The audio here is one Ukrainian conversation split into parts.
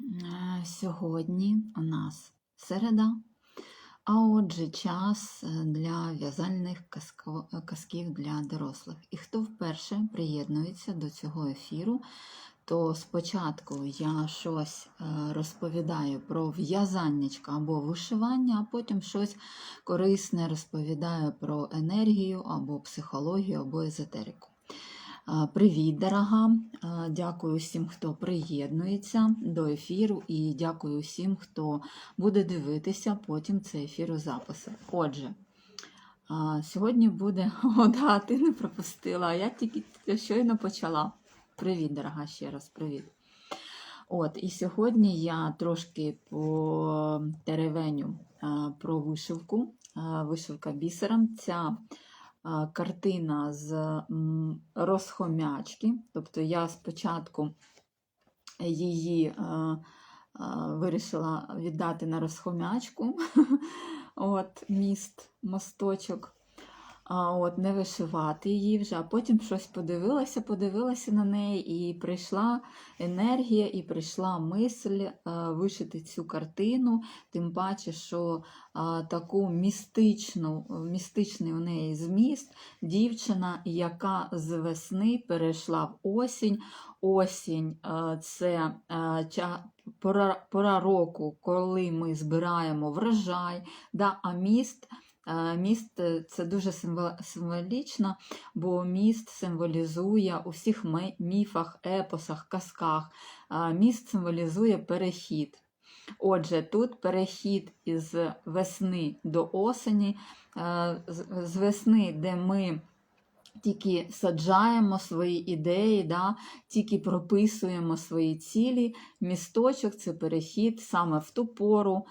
Е, Сьогодні у нас середа, а отже, час е, для в'язальних казків для дорослих. І хто вперше приєднується до цього ефіру, то спочатку я щось е, розповідаю про в'язаннячка або вишивання, а потім щось корисне розповідаю про енергію або психологію, або езотерику. Привіт, дорога! Дякую всім, хто приєднується до ефіру, і дякую всім, хто буде дивитися потім цей ефір у записі. Отже, сьогодні буде О, ти не пропустила, а я тільки щойно почала. Привіт, дорога, ще раз привіт. От, і сьогодні я трошки по теревеню про вишивку. Вишивка бісером. Ця картина з розхомячки. Тобто я спочатку її вирішила віддати на розхомячку. От, міст, мосточок. А от не вишивати її вже, а потім щось подивилася, подивилася на неї, і прийшла енергія, і прийшла мисль е, вишити цю картину, тим паче, що таку містичну, містичний у неї зміст, дівчина, яка з весни перейшла в осінь. Осінь е, це е, пора, пора року, коли ми збираємо врожай, да, а міст. Е, Міст е, це дуже символічно, бо міст символізує у всіх міфах, епосах, казках. е, Міст символізує перехід. Отже, тут перехід із весни до осені, з- весни, де ми тільки саджаємо свої ідеї, да, тільки прописуємо свої цілі. Місточок це перехід саме в ту пору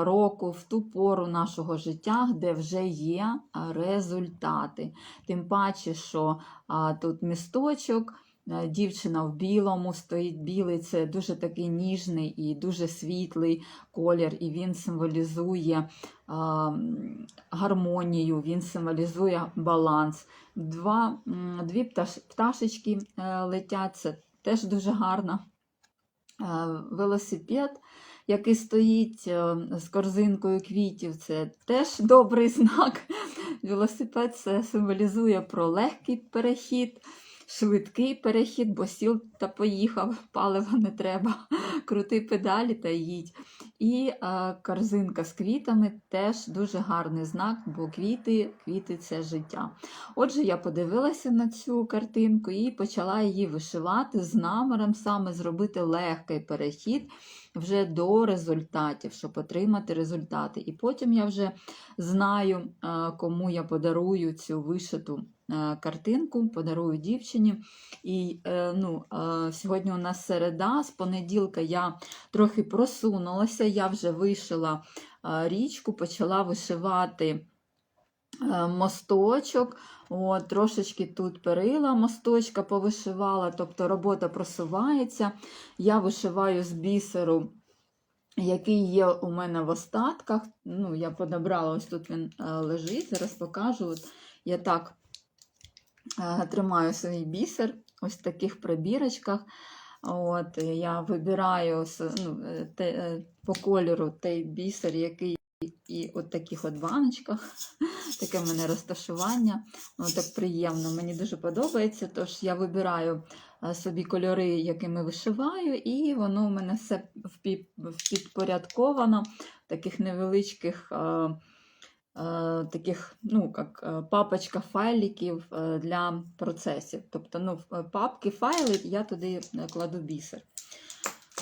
року, в ту пору нашого життя, де вже є результати. Тим паче, що тут місточок. е, Дівчина в білому стоїть білий, це дуже такий ніжний і дуже світлий колір, і він символізує гармонію, він символізує баланс. Два, дві пташ, пташечки е, летять, це теж дуже гарно. Е, Велосипед, який стоїть е, з корзинкою квітів, це теж добрий знак. Велосипед це символізує про легкий перехід, швидкий перехід, бо сіл та поїхав, палива не треба. Крути педалі та їдь. І е, корзинка з квітами теж дуже гарний знак, бо квіти, квіти це життя. Отже, я подивилася на цю картинку і почала її вишивати з наміром саме зробити легкий перехід вже до результатів, щоб отримати результати. І потім я вже знаю, е, кому я подарую цю вишиту картинку, подарую дівчині. І е, ну, е, сьогодні у нас середа, з понеділка я трохи просунулася, я вже вишила е, річку, почала вишивати е, мосточок. От, трошечки тут перила мосточка повишивала, тобто робота просувається. Я вишиваю з бісеру, який є у мене в остатках. Ну, я подобрала, ось тут він е, лежить, зараз покажу. От, я так е, тримаю свій бісер ось в таких прибірочках. От, е, я вибираю ну, е, те, е, по кольору той бісер, який і от таких от баночках. Таке в мене розташування. Воно так приємно. Мені дуже подобається. Тож я вибираю е, собі кольори, якими вишиваю, і воно у мене все впідпорядковано в таких невеличких. е, е, Таких, ну, як е, папочка файликів е, для процесів. Тобто, ну, е, папки, файли, я туди е, кладу бісер.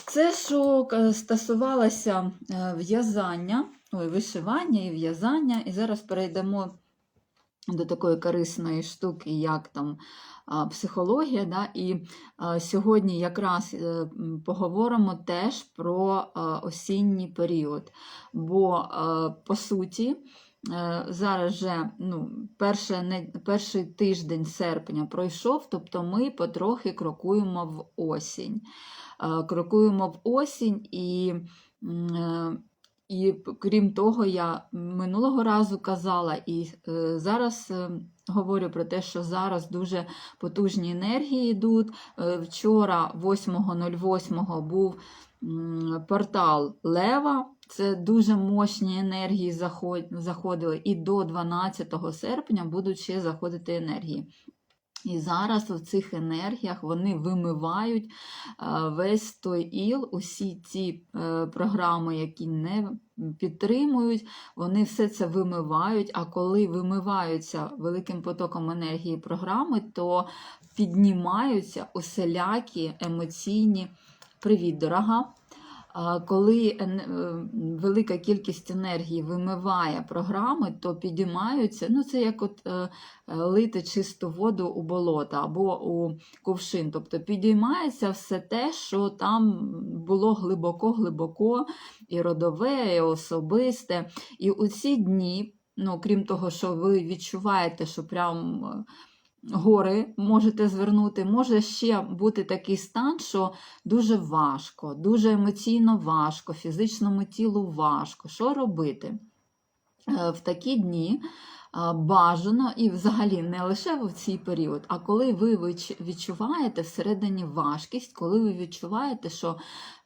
Це, що е, стосувалося е, в'язання, ой, вишивання і в'язання. І зараз перейдемо до такої корисної штуки, як там психологія. Да? І сьогодні якраз е, поговоримо теж про осінній період. Бо, по суті, е, зараз вже ну, перше, перший тиждень серпня пройшов, тобто ми потрохи крокуємо в осінь. Е, Крокуємо в осінь і. е, І крім того, я минулого разу казала і е, зараз е, говорю про те, що зараз дуже потужні енергії йдуть. Е, Вчора, 8.08, був портал Лева. Це дуже мощні енергії заходили, і до 12 серпня будуть ще заходити енергії. І зараз у цих енергіях вони вимивають е, весь той іл, усі ці е, програми, які не підтримують, вони все це вимивають. А коли вимиваються великим потоком енергії програми, то піднімаються усілякі емоційні привіт, дорога. Коли е, велика кількість енергії вимиває програми, то підіймаються, ну це як от е, е, лити чисту воду у болото або у кувшин. Тобто підіймається все те, що там було глибоко-глибоко, і родове, і особисте. І у ці дні, ну крім того, що ви відчуваєте, що прям. Гори можете звернути, може ще бути такий стан, що дуже важко, дуже емоційно важко, фізичному тілу важко. Що робити? Е, В такі дні бажано і взагалі не лише в цей період, а коли ви відчуваєте всередині важкість, коли ви відчуваєте, що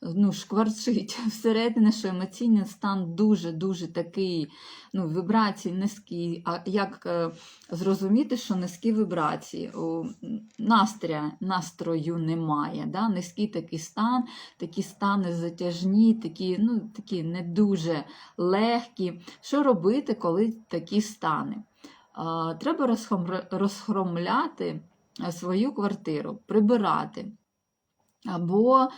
ну, шкварчить всередині, що емоційний стан дуже-дуже такий, ну, вібрації низькі. А як е, зрозуміти, що низькі вібрації? У настрою, настрою немає. Да? Низький такий стан, такі стани затяжні, такі, ну, такі не дуже легкі. Що робити, коли такі стани? Треба розхромляти е, свою квартиру, прибирати. Або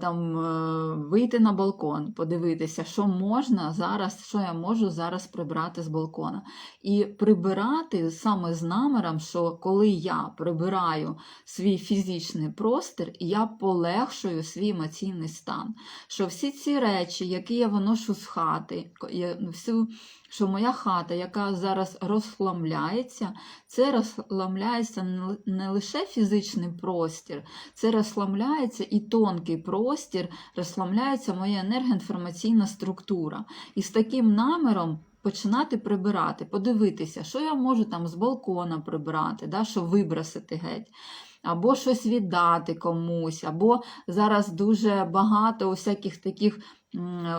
там е, вийти на балкон, подивитися, що можна зараз, що я можу зараз прибрати з балкона. І прибирати саме з наміром, що коли я прибираю свій фізичний простір, я полегшую свій емоційний стан. Що всі ці речі, які я виношу з хати, всю, що моя хата, яка зараз розхламляється, це розхламляється не лише фізичний простір, це розслабляється і тонкий простір, розслабляється моя енергоінформаційна структура. І з таким наміром починати прибирати, подивитися, що я можу там з балкона прибирати, да, що вибросити геть. Або щось віддати комусь, або зараз дуже багато усяких таких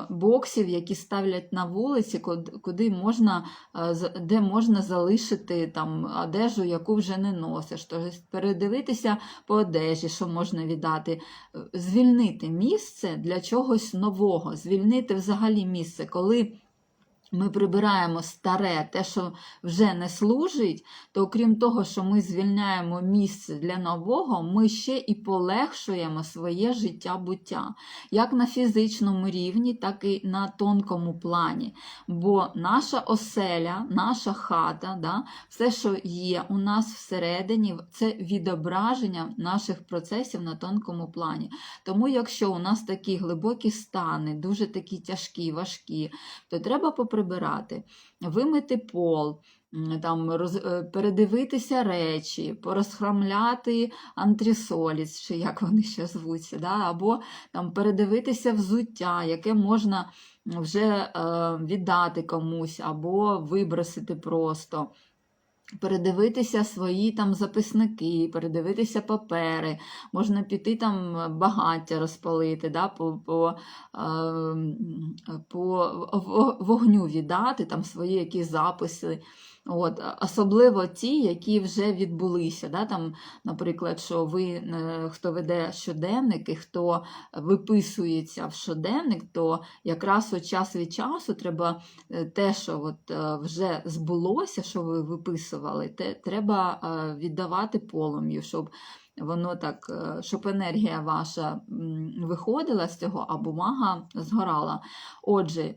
боксів, які ставлять на вулиці, куди можна, е, де можна залишити там одежу, яку вже не носиш. Тобто передивитися по одежі, що можна віддати, Е, звільнити місце для чогось нового, звільнити взагалі місце, коли. Ми прибираємо старе, те, що вже не служить, то окрім того, що ми звільняємо місце для нового, ми ще і полегшуємо своє життя буття, як на фізичному рівні, так і на тонкому плані. Бо наша оселя, наша хата, да, все, що є у нас всередині, це відображення наших процесів на тонкому плані. Тому, якщо у нас такі глибокі стани, дуже такі тяжкі, важкі, то треба поприбирати, вимити пол. Там роз, е, передивитися речі, порозхрамляти антрісоліс, чи як вони ще звуться, да? або там передивитися взуття, яке можна вже е, віддати комусь, або вибросити просто. Передивитися свої там записники, передивитися папери, можна піти там багаття розпалити, да, по, по, ем, по вогню віддати там свої якісь записи. От, особливо ті, які вже відбулися. Да, там, наприклад, що ви, е, хто веде щоденник і хто виписується в щоденник, то якраз от час від часу треба е, те, що от е, вже збулося, що ви виписували, те треба віддавати полум'ю, щоб воно так, щоб енергія ваша виходила з цього, а бумага згорала. Отже,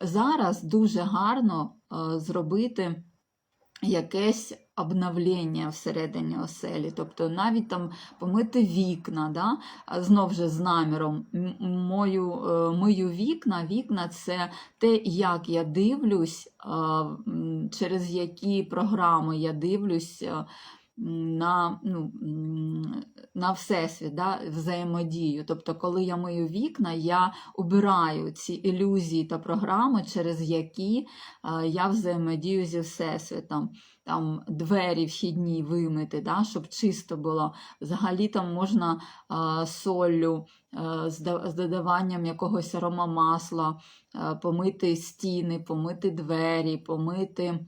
зараз дуже гарно зробити якесь обновлення всередині оселі, тобто навіть там помити вікна, да? знов же з наміром мою, е, мию вікна. Вікна це те, як я дивлюсь, е, через які програми я дивлюсь. На, ну, на всесвіт, да, взаємодію. Тобто, коли я мию вікна, я обираю ці ілюзії та програми, через які е, я взаємодію зі всесвітом. Там двері вхідні вимити, да, щоб чисто було. Взагалі там можна е, соллю е, з, з додаванням якогось аромамасла, е, помити стіни, помити двері, помити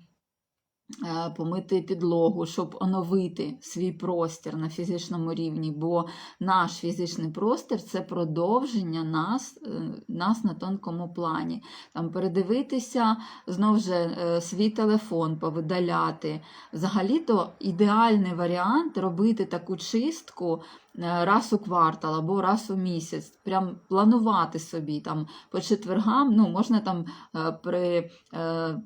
помити підлогу, щоб оновити свій простір на фізичному рівні, бо наш фізичний простір це продовження нас, е, нас на тонкому плані. Там передивитися знову ж е, свій телефон, повидаляти. Взагалі-то ідеальний варіант робити таку чистку е, раз у квартал або раз у місяць. Прям планувати собі там по четвергам, ну можна там е, при, е,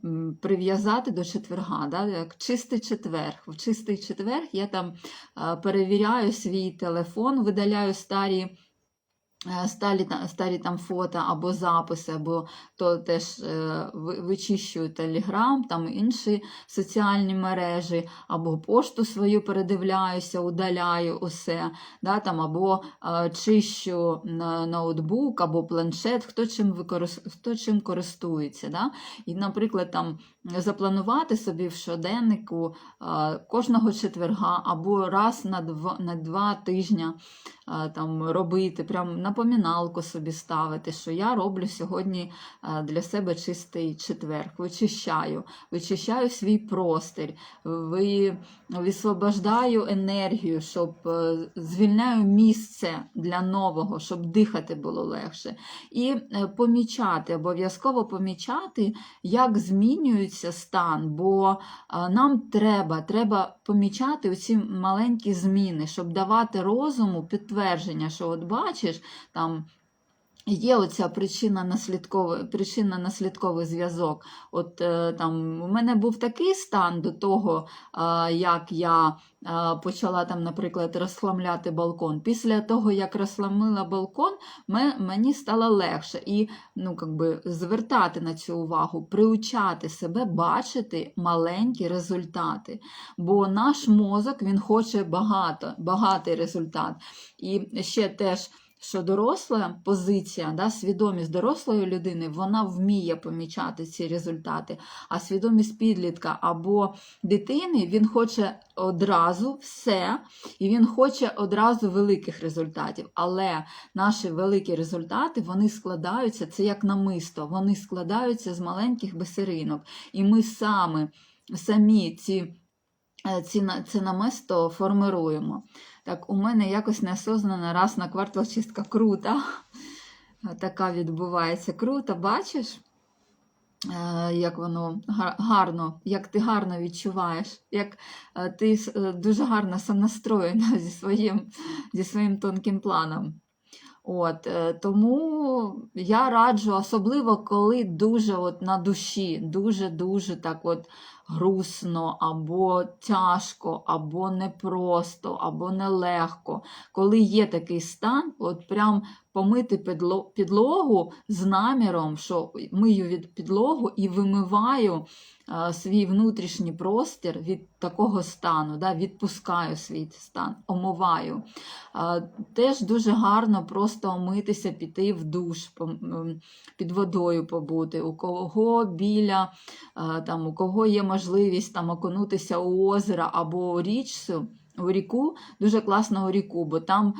прив'язати до четверга, да, як чистий четверг. В чистий четверг я там е, перевіряю свій телефон, видаляю старі. Е, Старі, старі там фото або записи, або то теж е, вичищую Телеграм, там інші соціальні мережі, або пошту свою передивляюся, удаляю усе, да, там, або е, чищу ноутбук або планшет, хто чим, викорис... хто чим користується. Да? І, наприклад, там запланувати собі в щоденнику кожного четверга або раз на два, на два тижні е, там, робити, прям напоміналку собі ставити, що я роблю сьогодні е, для себе чистий четверг, вичищаю, вичищаю свій простір, висвобождаю енергію, щоб е, звільняю місце для нового, щоб дихати було легше. І е, помічати, обов'язково помічати, як змінюється стан, бо е, нам треба, треба помічати оці маленькі зміни, щоб давати розуму підтвердження, що от бачиш, там Є оця причина наслідковий, причинно наслідковий зв'язок. От е, там у мене був такий стан до того, е, як я е, почала там, наприклад, розхламляти балкон. Після того, як розхламила балкон, ме- мені стало легше і ну, как би, звертати на цю увагу, приучати себе бачити маленькі результати. Бо наш мозок він хоче багато, багатий результат. І ще теж що доросла позиція, да, свідомість дорослої людини, вона вміє помічати ці результати, а свідомість підлітка або дитини він хоче одразу все, і він хоче одразу великих результатів. Але наші великі результати вони складаються, це як намисто, вони складаються з маленьких бисеринок. І ми саме, самі ці. е, Ці, це намисто формируємо. Так, у мене якось неосознано раз на квартал чистка крута. Така відбувається. Круто, бачиш, е, як воно гарно, як ти гарно відчуваєш, як е, ти е, дуже гарно сонастроєна зі своїм, зі своїм тонким планом. От, е, тому я раджу, особливо коли дуже от на душі, дуже-дуже так от грустно, або тяжко, або непросто, або нелегко. Коли є такий стан, от прям помити підлогу з наміром, що мию від підлогу і вимиваю свій внутрішній простір від такого стану, да, відпускаю свій стан, омиваю. Теж дуже гарно просто омитися, піти в душ, під водою побути. У кого біля, там, у кого є можливість там, окунутися у озеро або у річцю. У ріку дуже класно у ріку, бо там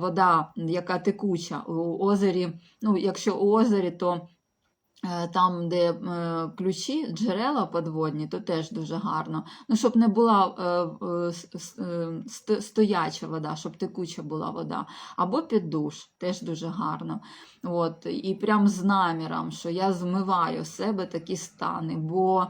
вода, яка текуча. У озері, ну, якщо у озері, то там, де е, ключі, джерела подводні, то теж дуже гарно. Ну, щоб не була е, е, е, стояча вода, щоб текуча була вода. Або під душ, теж дуже гарно. От, і прям з наміром, що я змиваю себе такі стани, бо, е,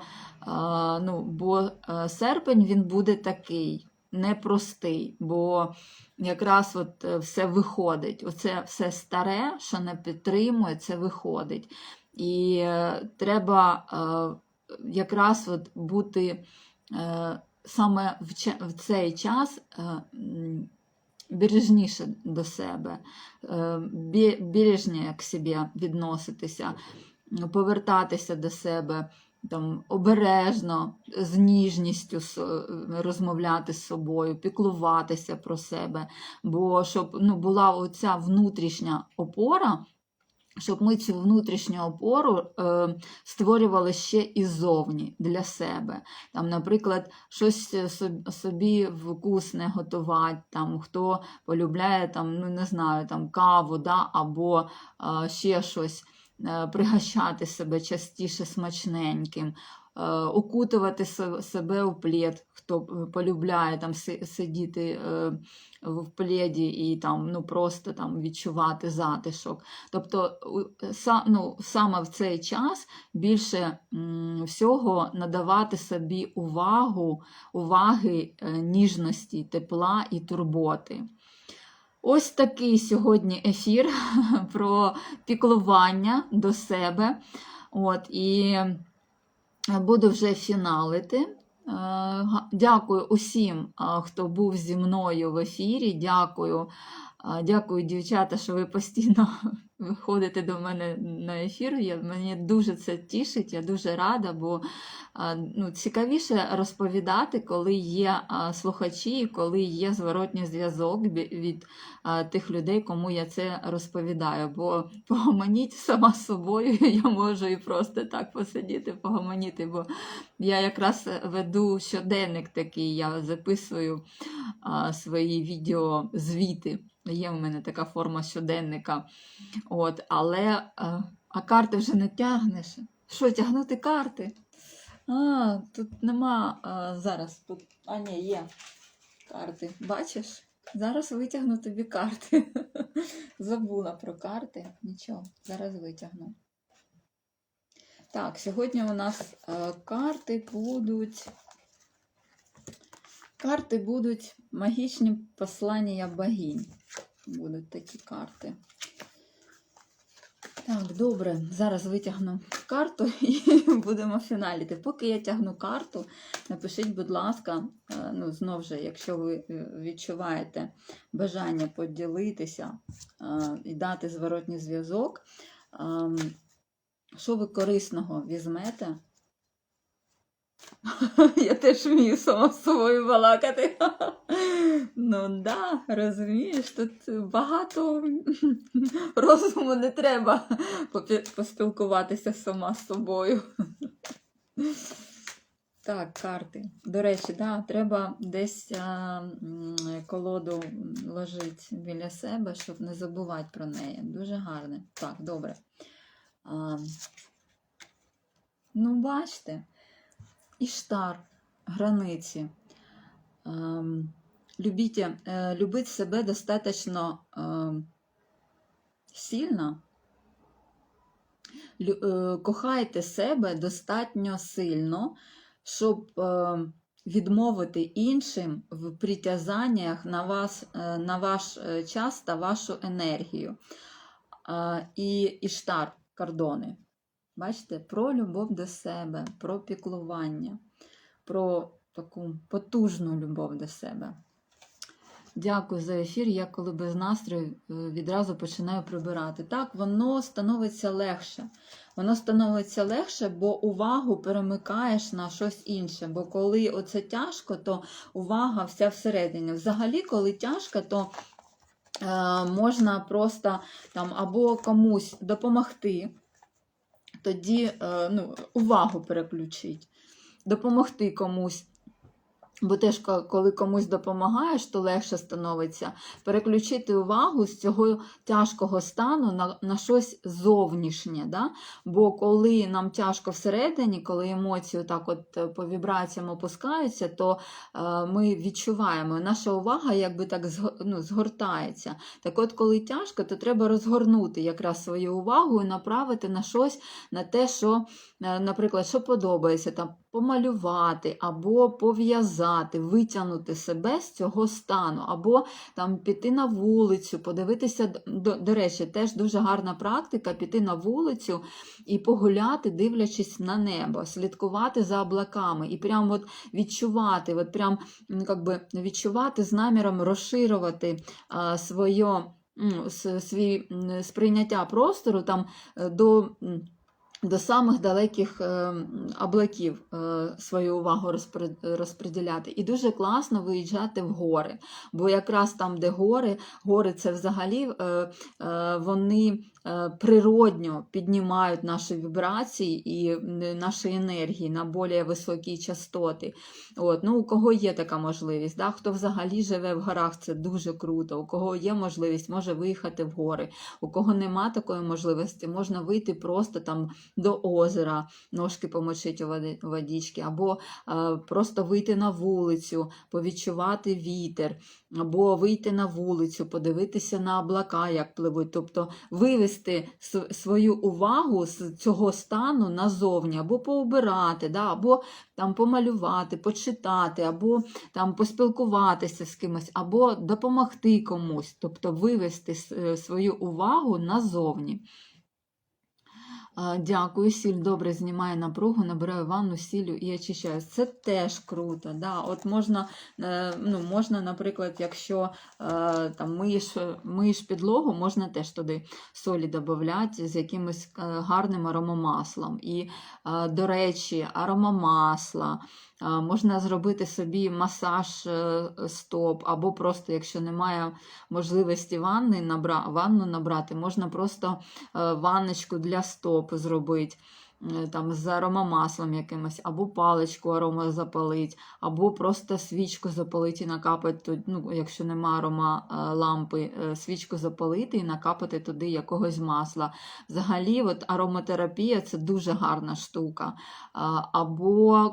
ну, бо е, серпень він буде такий. Непростий, бо якраз от е, все виходить. Оце все старе, що не підтримує, це виходить. І е, треба е, якраз от бути саме в, цей час бережніше до себе, бережніше к собі відноситися, повертатися до себе. Там, обережно, з ніжністю е, розмовляти з собою, піклуватися про себе. Бо щоб ну, була оця внутрішня опора, щоб ми цю внутрішню опору е, створювали ще і зовні для себе. Там, наприклад, щось е, собі вкусне готувати, там, хто полюбляє там, ну, не знаю, там, каву да, або е, ще щось, пригощати себе частіше смачненьким. е, Укутувати се- себе у плед, хто е, полюбляє там сидіти е, в пледі і там ну просто там відчувати затишок. Тобто, ну, саме в цей час більше всього надавати собі увагу, уваги, е, ніжності, тепла і турботи. Ось такий сьогодні ефір про піклування до себе. От, і буду вже фіналити. Е, Дякую усім, хто був зі мною в ефірі. Дякую. Дякую, дівчата, що ви постійно виходите до мене на ефір. Я, мені дуже це тішить, я дуже рада, бо ну, цікавіше розповідати, коли є слухачі, коли є зворотній зв'язок від тих людей, кому я це розповідаю. Бо погомоніть сама собою, я можу і просто так посидіти, погомоніти, бо я якраз веду щоденник такий, я записую свої відео звіти. Є в мене така форма щоденника. От, але а, а карти вже не тягнеш. Що, тягнути карти? А, тут нема а, зараз. Тут, а, ні, є карти. Бачиш? Зараз витягну тобі карти. Забула про карти. Нічого, зараз витягну. Так, сьогодні у нас е, карти будуть. Карти будуть магічні послання богинь. Будуть такі карти. Так, добре. Зараз витягну карту і будемо фіналіти. Поки я тягну карту, напишіть, будь ласка, е, ну, знов же, якщо ви е, відчуваєте бажання поділитися е, і дати зворотній зв'язок, ем, що ви корисного візьмете? Я теж вмію сама з собою балакати. Ну да, розумієш, тут багато розуму не треба поспілкуватися сама з собою. Так, карти. До речі, да, треба десь а, колоду ложити біля себе, щоб не забувати про неї. Дуже гарне. Так, добре. А, ну, бачите, Іштар, границі. Ем, любіть, е, любить себе достатньо ем, сильно. Е, Кохайте себе достатньо сильно, щоб е, відмовити іншим в притязаннях на, вас, е, на ваш е, час та вашу енергію. Е, І Іштар, кордони. Бачите, про любов до себе, про піклування, про таку потужну любов до себе. Дякую за ефір. Я коли без настрою е, відразу починаю прибирати. Так, воно становиться легше. Воно становиться легше, бо увагу перемикаєш на щось інше. Бо коли оце тяжко, то увага вся всередині. Взагалі, коли тяжко, то е, можна просто там або комусь допомогти, тоді е, ну, увагу переключить, допомогти комусь. Бо теж, коли комусь допомагаєш, то легше становиться переключити увагу з цього тяжкого стану на, на щось зовнішнє. Да? Бо коли нам тяжко всередині, коли емоції так от е, по вібраціям опускаються, то е, ми відчуваємо, наша увага якби так ну, згортається. Так от, коли тяжко, то треба розгорнути якраз свою увагу і направити на щось, на те, що, наприклад, що подобається, там, помалювати або пов'язати, витягнути себе з цього стану, або там піти на вулицю, подивитися. До, до речі, теж дуже гарна практика піти на вулицю і погуляти, дивлячись на небо, слідкувати за облаками і прям от відчувати, от прям м, как би, відчувати з наміром розширювати а, своє, свій сприйняття простору там е, до. До самих далеких е, облаків е, свою увагу розподіляти. І дуже класно виїжджати в гори. Бо якраз там, де гори, гори це взагалі е, вони природньо піднімають наші вібрації і наші енергії на більш високі частоти. От, ну, у кого є така можливість, да? хто взагалі живе в горах, це дуже круто. У кого є можливість, може виїхати в гори. У кого нема такої можливості, можна вийти просто там до озера, ножки помочити у води- водички, або е, просто вийти на вулицю, повідчувати вітер, або вийти на вулицю, подивитися на облака, як пливуть. Тобто вивести с- свою увагу з цього стану назовні, або поубирати, да, або там помалювати, почитати, або там поспілкуватися з кимось, або допомогти комусь, тобто вивести свою увагу назовні. Дякую, сіль добре знімає напругу, набираю ванну сілю і очищаю. Це теж круто. Да? От можна, е, ну, можна, наприклад, якщо е, там, миєш, миєш підлогу, можна теж туди солі додати з якимось е, гарним аромамаслом. І, до речі, аромамасла. Можна зробити собі масаж е, стоп, або просто, якщо немає можливості ванни, ванну набрати, можна просто е, ванночку для стоп зробити. Е, Там з аромамаслом якимось, або паличку арома запалить, або просто свічку запалити і накапати, ну, якщо нема арома е, лампи, е, свічку запалити і накапати туди якогось масла. Взагалі, от ароматерапія це дуже гарна штука. Або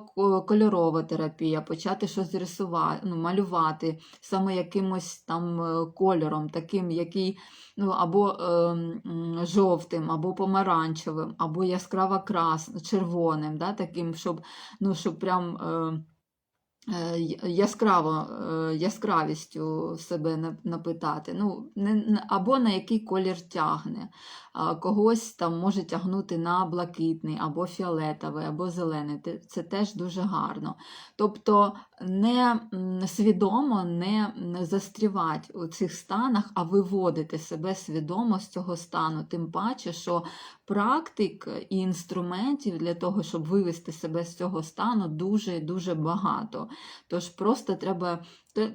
кольорова терапія, почати щось рисувати, ну, малювати саме якимось там е, кольором, таким, який ну, або м, жовтим, або помаранчевим, або яскраво крас, червоним, да, таким, щоб, ну, щоб прям. Е, е, яскраво, е, яскравістю себе напитати. Ну, не, або на який колір тягне. Когось там може тягнути на блакитний, або фіолетовий, або зелений. Це теж дуже гарно. Тобто не свідомо не застрівати у цих станах, а виводити себе свідомо з цього стану. Тим паче, що практик і інструментів для того, щоб вивести себе з цього стану, дуже дуже багато. Тож просто треба,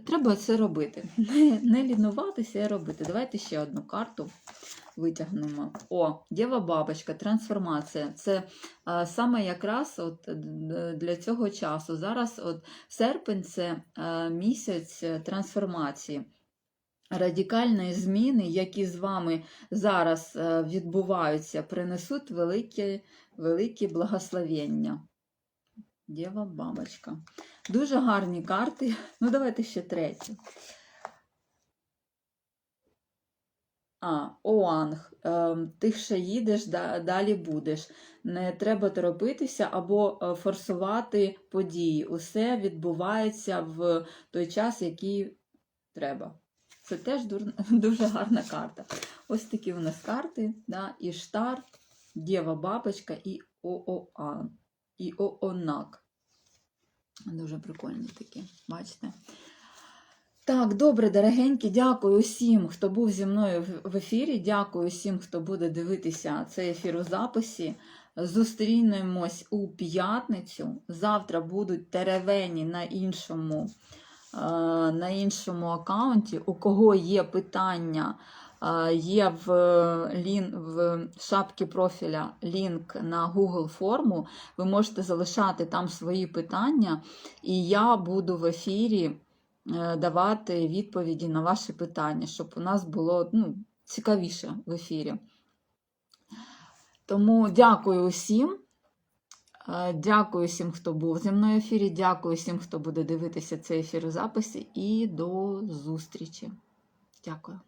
треба це робити. Не, не лінуватися і робити. Давайте ще одну карту витягнемо. О, Дєва бабочка, трансформація. Це а, саме якраз от, е, для цього часу. Зараз от, серпень це е, місяць е, трансформації. Радикальні зміни, які з вами зараз відбуваються, принесуть велике, велике благословення. Дєва бабочка. Дуже гарні карти. Ну, давайте ще третю. А, Оанг. Ем, Ти ще їдеш, далі будеш. Не треба торопитися або е, форсувати події. Усе відбувається в той час, який треба. Це теж дуже гарна карта. Ось такі у нас карти. Да? Іштар, Дєва Бабочка і Ооан. І Оонак. Дуже прикольні такі, бачите? Так, добре, дорогенькі, дякую всім, хто був зі мною в- ефірі. Дякую всім, хто буде дивитися цей ефір у записі. Зустрінемось у п'ятницю. Завтра будуть теревені на іншому, е, на іншому аккаунті. У кого є питання, е, є в, лін, в шапці профіля лінк на Google форму. Ви можете залишати там свої питання, і я буду в ефірі давати відповіді на ваші питання, щоб у нас було ну, цікавіше в ефірі. Тому дякую усім. Е, Дякую всім, хто був зі мною в ефірі. Дякую всім, хто буде дивитися цей ефір у записі. І до зустрічі. Дякую.